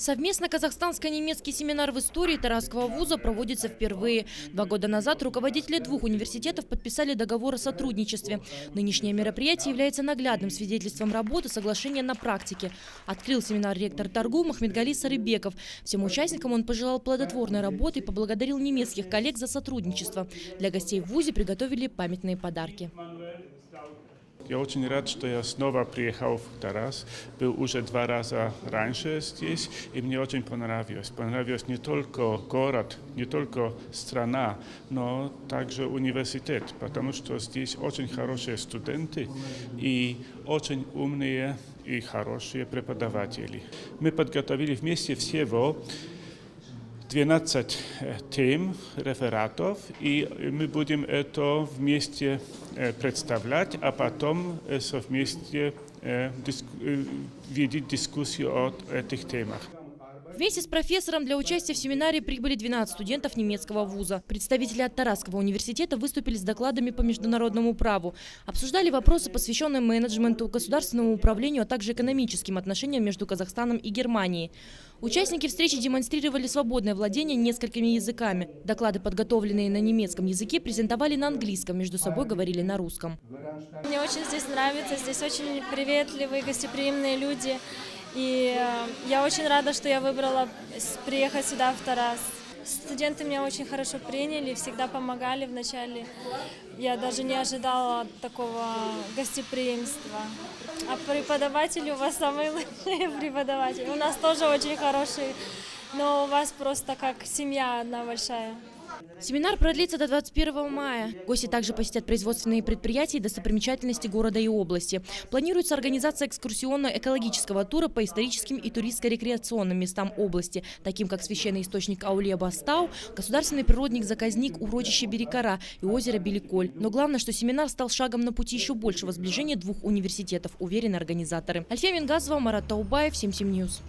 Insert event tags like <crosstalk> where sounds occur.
Совместно казахстанско-немецкий семинар в истории Тарасского вуза проводится впервые. Два года назад руководители двух университетов подписали договор о сотрудничестве. Нынешнее мероприятие является наглядным свидетельством работы соглашения на практике. Открыл семинар ректор торгу Махмедгали Сарыбеков. Всем участникам он пожелал плодотворной работы и поблагодарил немецких коллег за сотрудничество. Для гостей в вузе приготовили памятные подарки. Я очень рад, что я снова приехал в Тарас. Был уже два раза раньше здесь, и мне очень понравилось. Понравилось не только город, не только страна, но также университет, потому что здесь очень хорошие студенты и очень умные и хорошие преподаватели. Мы подготовили вместе всего 12 э, тем, рефератов, и мы будем это вместе э, представлять, а потом э, совместе э, вести дискуссию о этих темах. Вместе с профессором для участия в семинаре прибыли 12 студентов немецкого вуза. Представители от Тарасского университета выступили с докладами по международному праву. Обсуждали вопросы, посвященные менеджменту, государственному управлению, а также экономическим отношениям между Казахстаном и Германией. Участники встречи демонстрировали свободное владение несколькими языками. Доклады, подготовленные на немецком языке, презентовали на английском, между собой говорили на русском. Мне очень здесь нравится, здесь очень приветливые, гостеприимные люди. И э, я очень рада, что я выбрала приехать сюда, в Тарас. Студенты меня очень хорошо приняли, всегда помогали вначале. Я даже не ожидала такого гостеприимства. А преподаватели у вас самые лучшие <laughs> преподаватели. У нас тоже очень хорошие, но у вас просто как семья одна большая. Семинар продлится до 21 мая. Гости также посетят производственные предприятия и достопримечательности города и области. Планируется организация экскурсионно-экологического тура по историческим и туристско-рекреационным местам области, таким как священный источник Аулия Бастау, государственный природник-заказник урочище Берекара и озеро Беликоль. Но главное, что семинар стал шагом на пути еще большего сближения двух университетов, уверены организаторы. Альфия Мингазова, Марат Таубаев, 77 Ньюс.